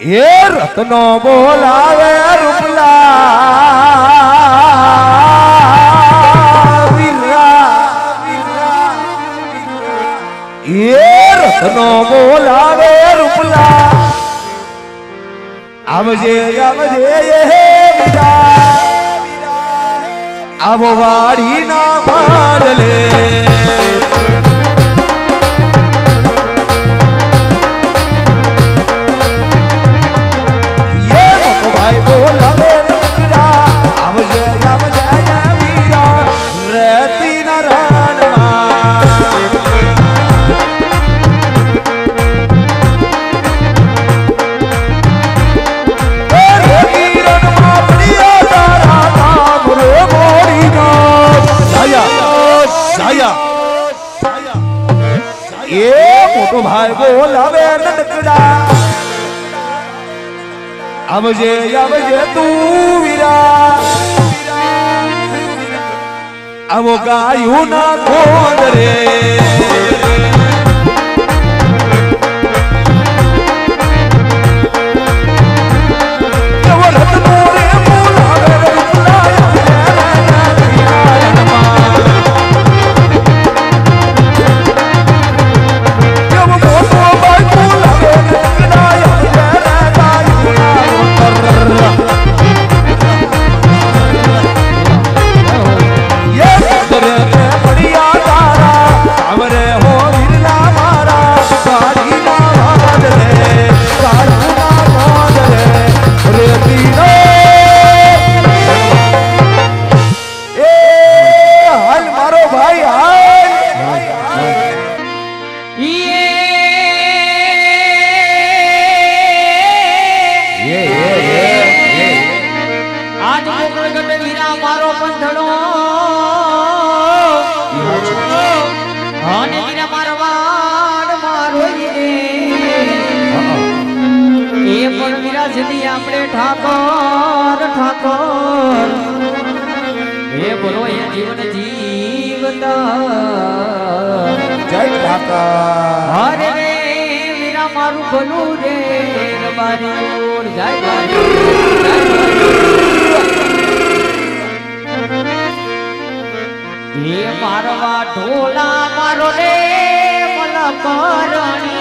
એ રત્નો બોલાવે રૂપલા. એ રત્નો બોલાવે રૂપલા. આવજે આવજે, એ આવો વાડી ના મારલે એ મોટો ભાઈ લાવે નનકડા આવજે આવજે તું વીરા. આવો ગાયું ના ખોદ એ મારવા ઢોલા મારો રે મલ પરણી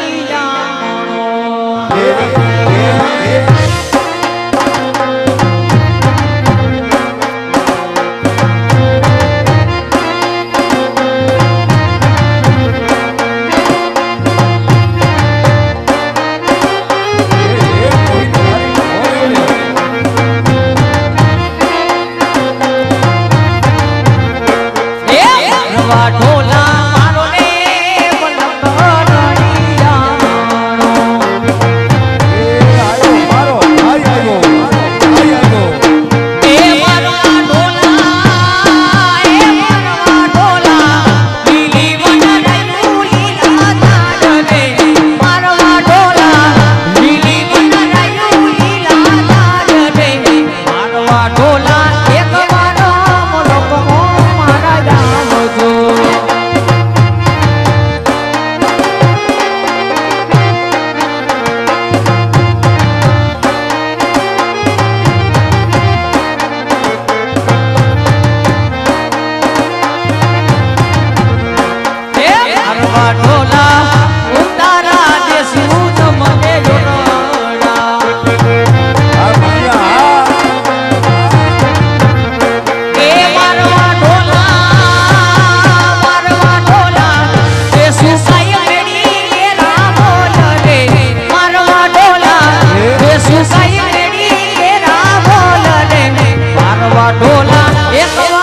viejo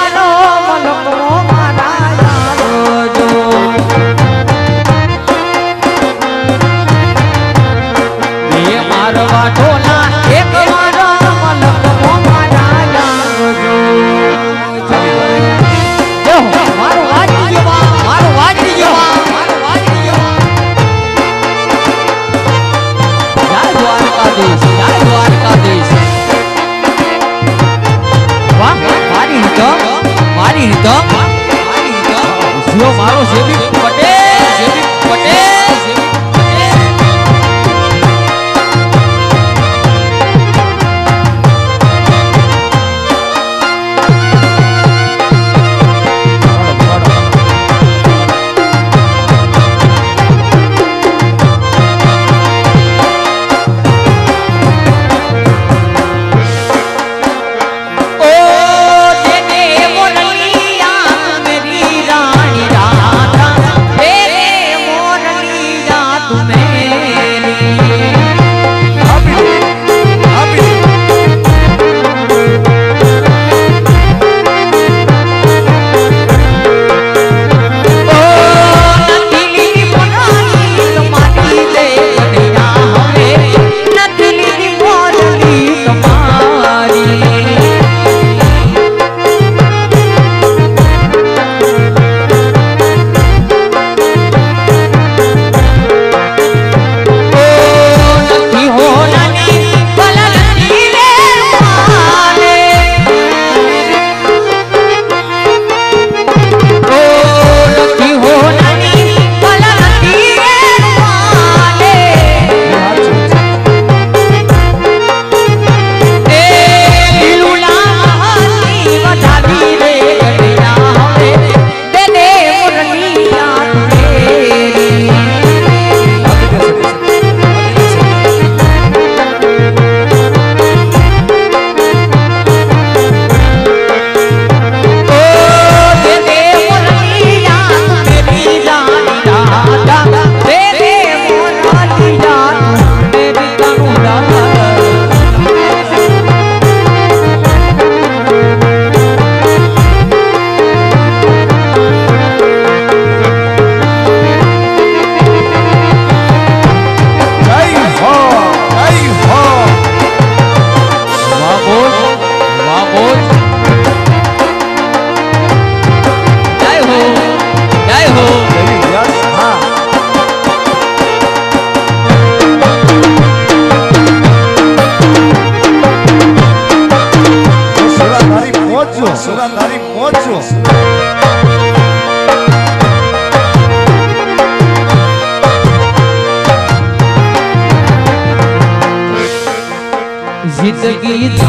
जिंदगी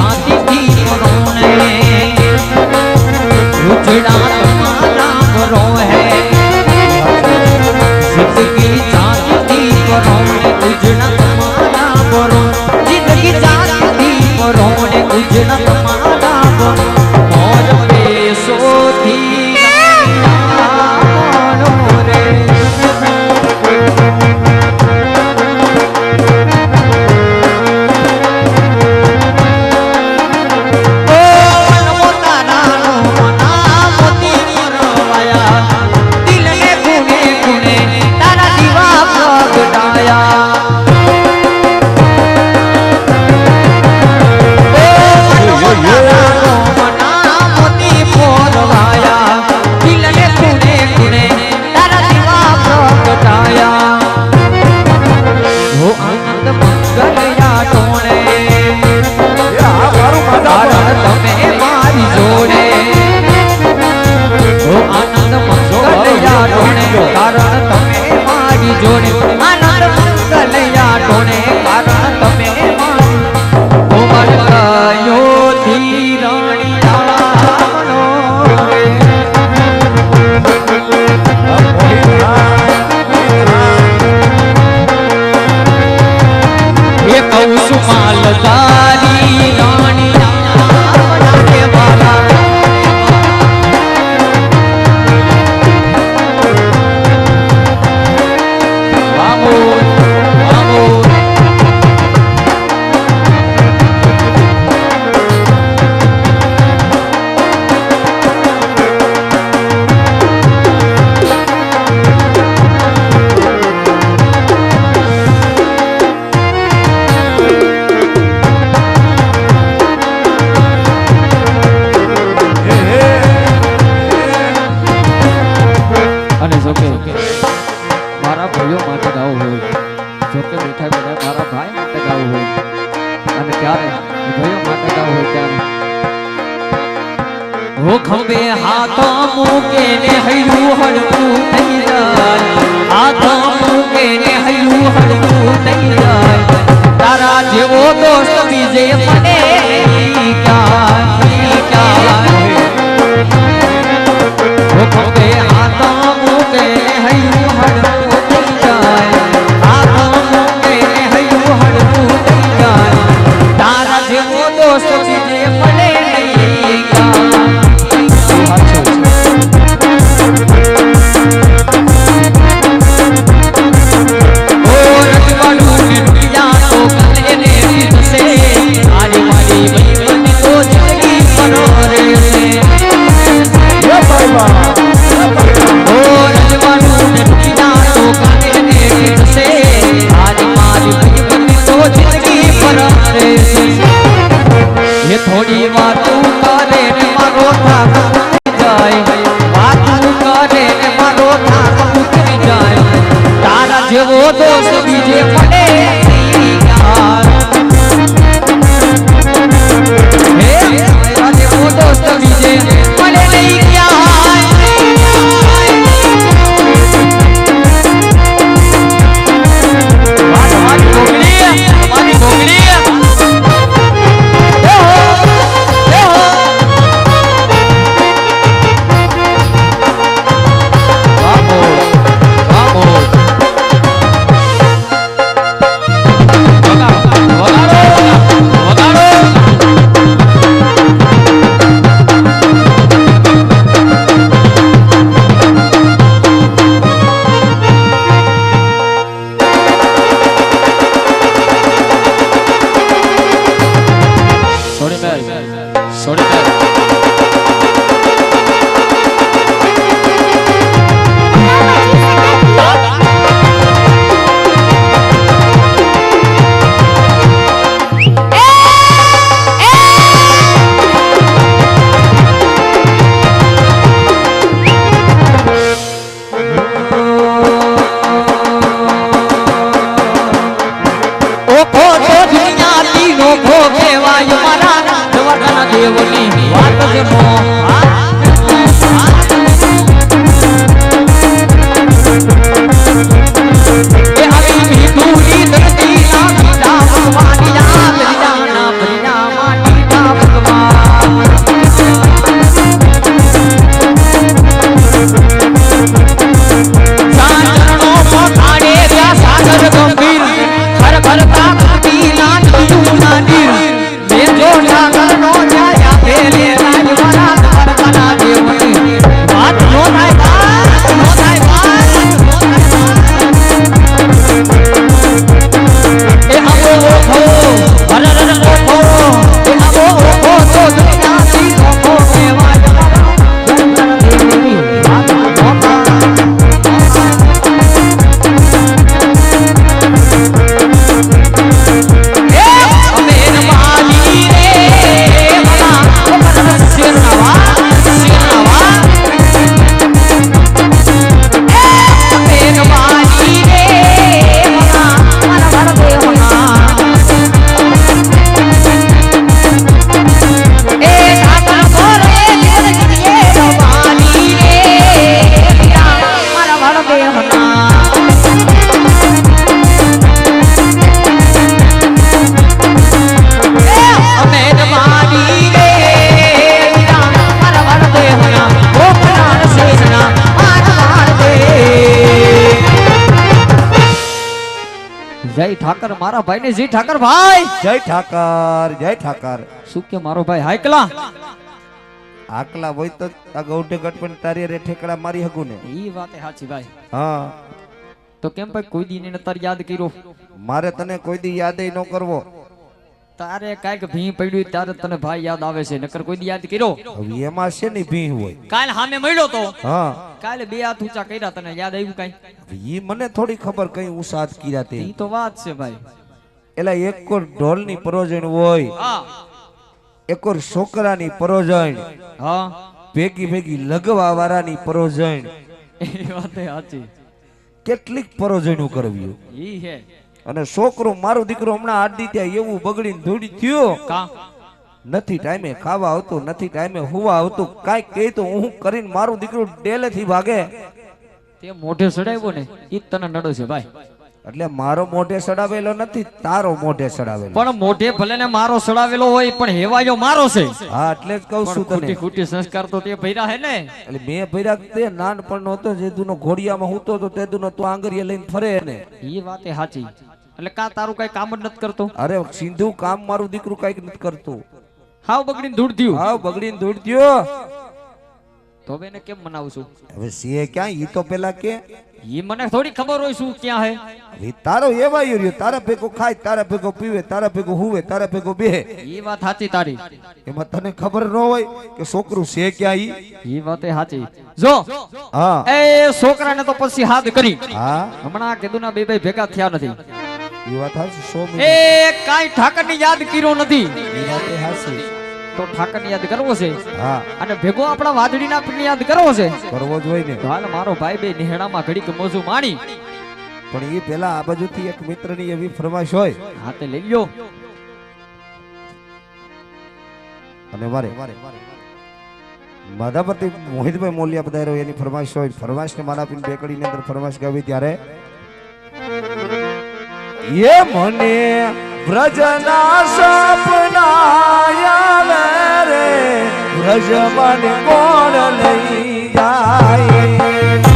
જોડે. મારા કલૈયા ટોણે મૂકે ને હૈયું હળવું થઈ જાય હાથો મૂકે ને તારા જેવો દોસ્ત બીજે more. જય ઠાકર મારા ભાઈ ને જય ઠાકર ભાઈ. જય ઠાકર જય ઠાકર. શું કે મારો ભાઈ હાયકલા આકલા હોય તો આ ગૌઢે ગટ પણ તારી રે ઠેકડા મારી હકું ને. ઈ વાતે સાચી ભાઈ. હા. તો કેમ ભાઈ કોઈ દી ને તાર યાદ કર્યો? મારે તને કોઈ દી યાદ ન કરવો. તારે કાંઈક ભી પડ્યું ત્યારે તને ભાઈ યાદ આવે છે. નકર કોઈ દી યાદ કર્યો? હવે એમાં છે ને ભી હોય. કાલ સામે મળ્યો તો? હા. કાલે બે હાથ ઊંચા કર્યા તને. યાદ આવ્યું કાંઈ? ઈ મને થોડી ખબર કઈ ઉસાદ કર્યા તે. ઈ તો વાત છે ભાઈ. એટલે એક કોર ઢોલની પરોજણ હોય. હા. એક કોર છોકરાની પરોજણ. હા. ભેગી ભેગી લગવા વાળાની પરોજણ. એ વાત સાચી. કેટલીક પરોજણું કરવી ઈ હે. અને છોકરો મારો દીકરો હમણાં આડી ત્યાં એવું બગડીને ધોડી થયો. નથી ટાઈમે ખાવા આવતું નથી ટાઈમે હુવા આવતું. કાંઈક કહે તો હું કરીને મારું દીકરું ડેલેથી ભાગે. તે મોઢે સડાવ્યો ને એ તને નડો છે ભાઈ. એટલે મારો મોઢે સડાવેલો નથી તારો મોઢે સડાવેલો. પણ મોઢે ભલે ને મારો સડાવેલો હોય પણ હેવાયો મારો છે. હા એટલે જ કહું છું તને. ખોટી સંસ્કાર તો તે ભર્યા હે ને. એટલે મેં ભર્યા તે નાનપણનો હતો જે દુનો ઘોડિયામાં હું તો તે દુનો તો આંગળીએ લઈને ફરે ને. એ વાતે સાચી. એટલે કા તારું કઈ કામ જ નથી કરતો? અરે સિંધુ કામ મારું દીકરું કંઈક નથી કરતું. હાવ બગડીને ધૂળ થયું. હાવ બગડીને ધૂળ દ્યો તો હવે એને કેમ મનાવું છું હવે સીએ ક્યાં? ઈ તો પેલા કે ઈ મને થોડી ખબર હોય શું ક્યાં હે. હવે તારો એવા રહ્યો તારા ભેગો ખાય તારા ભેગો પીવે તારા ભેગો હુવે તારા ભેગો બેહે. ઈ વાત સાચી તારી. એમાં તને ખબર ન હોય કે છોકરું છે ક્યાં ઈ? ઈ વાતે સાચી. જો હા. એ છોકરાને તો પછી હાથ કરી. હા. હમણાં કીધું ના બે ભાઈ ભેગા થયા નથી. એ વાત હાચી સો એ કાઈ ઠાકર યાદ કર્યો નથી. એ વાત હાચી. તો યાદ કરવો છે? હા. અને ભેગો આપણા વાદળી ના યાદ કરવો છે? કરવો જ હોય ને. હાલ મારો ભાઈ બે નિહેણામાં ઘડીક મોજું માણી. પણ એ પેલા આ બાજુથી એક મિત્રની એવી ફરમાશ હોય. હાથે લઈ લ્યો. અને માધા માધાપતિ મોહિતભાઈ મોલિયા બધા રહ્યો એની ફરમાશ હોય. ફરમાઈશ ને મારા પીન બેકડીની અંદર ફરમાઈશ ગાવી ત્યારે એ મને વ્રજના સપના રે. વ્રજ મને કોણ લઈ જાય?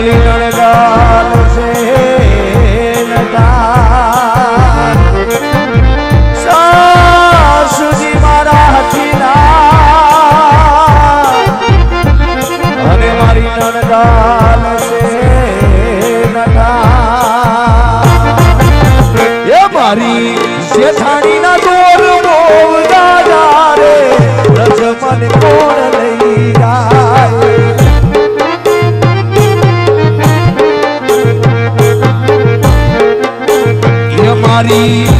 Valeu! એ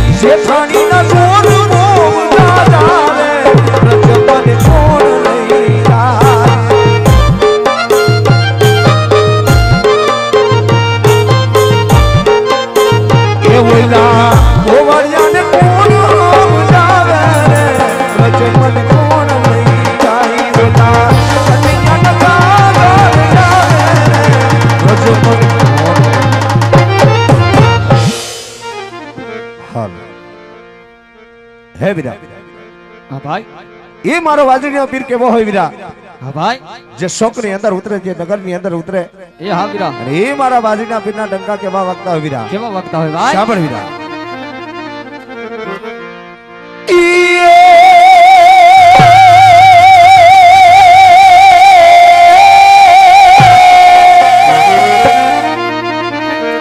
એ મારો વાજણીનો પીર કેવો હોય વીરા? હા ભાઈ. જે શોકની અંદર ઉતરે જે નગરની અંદર ઉતરે. એ હા વીરા. અને એ મારા વાજણીના પીરના ડંકા કેવા વાગતા હોય વીરા? કેવા વખતા હોય ભાઈ? સાંભળ વીરા.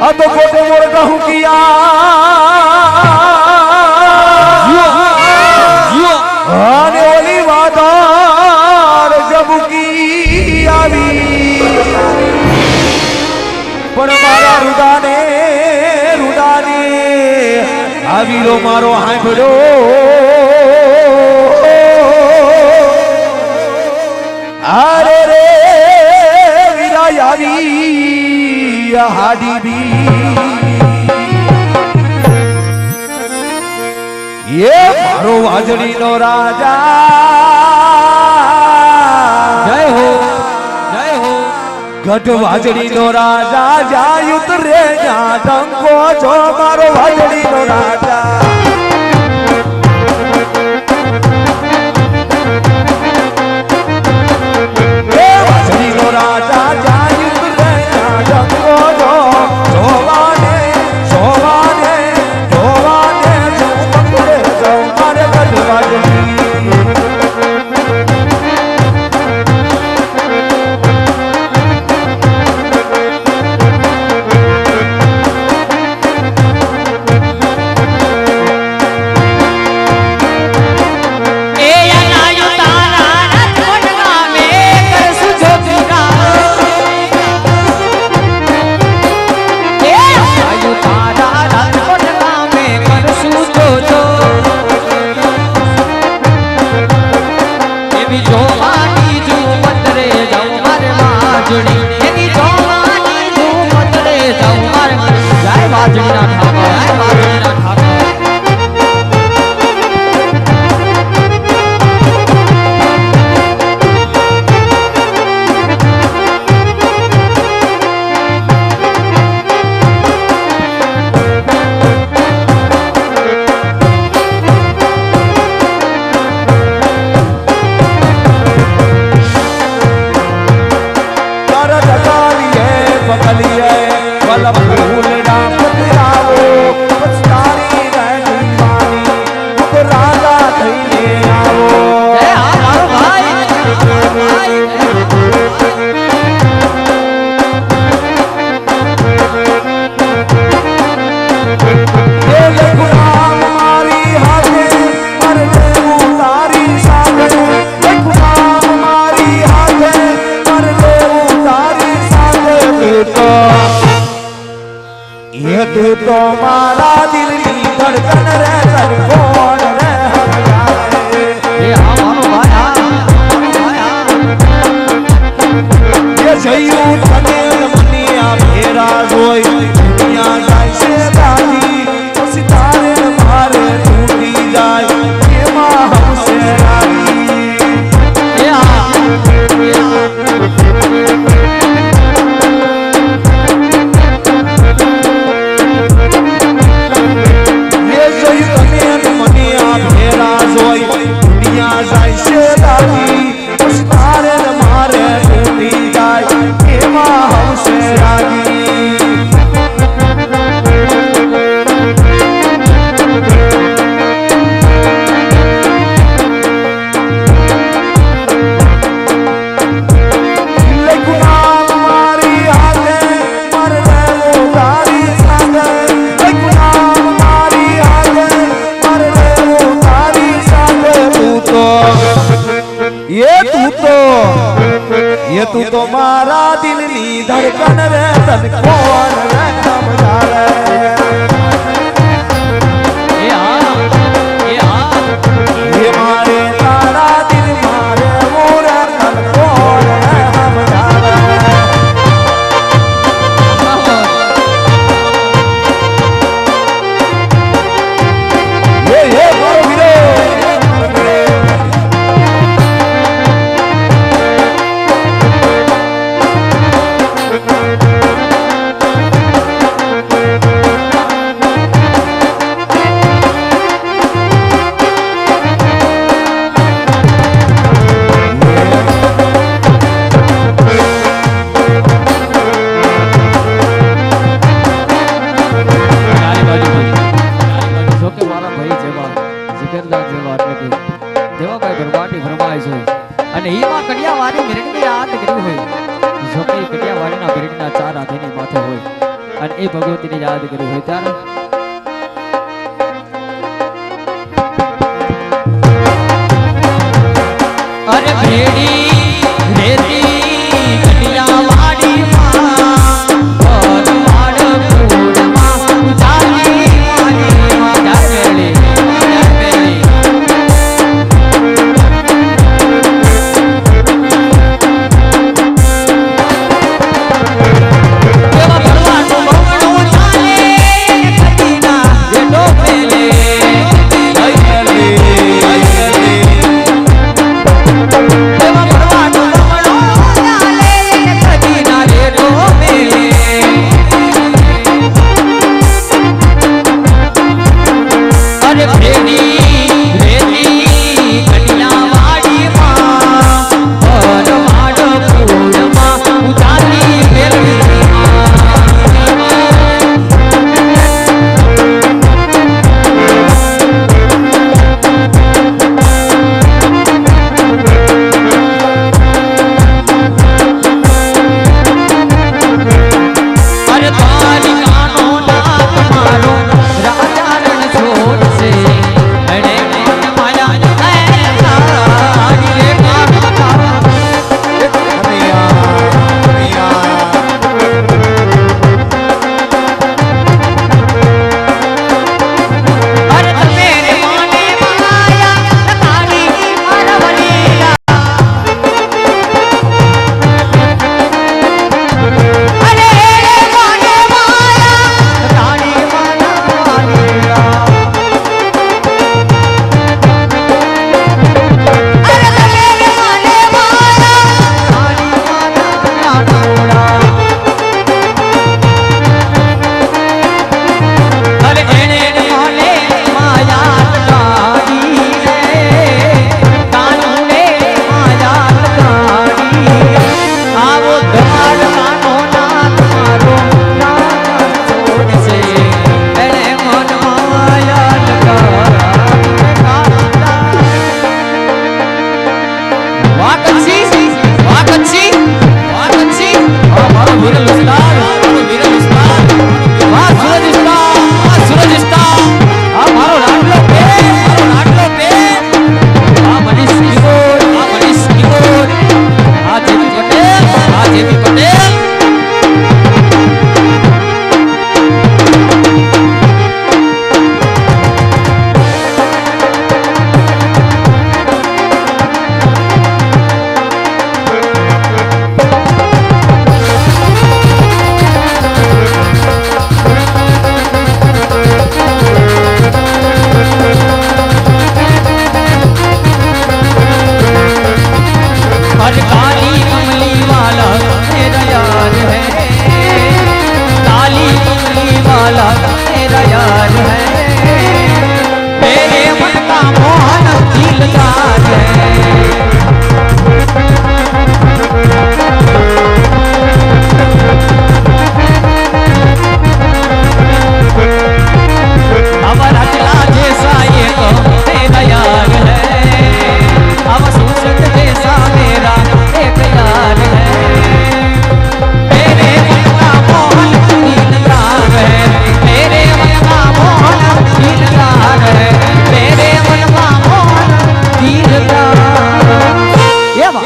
આ તો કોટે મોર કહું આવીરો મારો હાંભળો આરે રે વિરાય આવી, હાડી બી. એ મારો વાજળીનો રાજા. જય હો. ગઢ વાજળીનો રાજા જાય ઉતરે જા ટંકો છો મારો એ વાજળીનો રાજા જાય તું તો મારા દિલની ધડકન રે તન કોણ आराध करो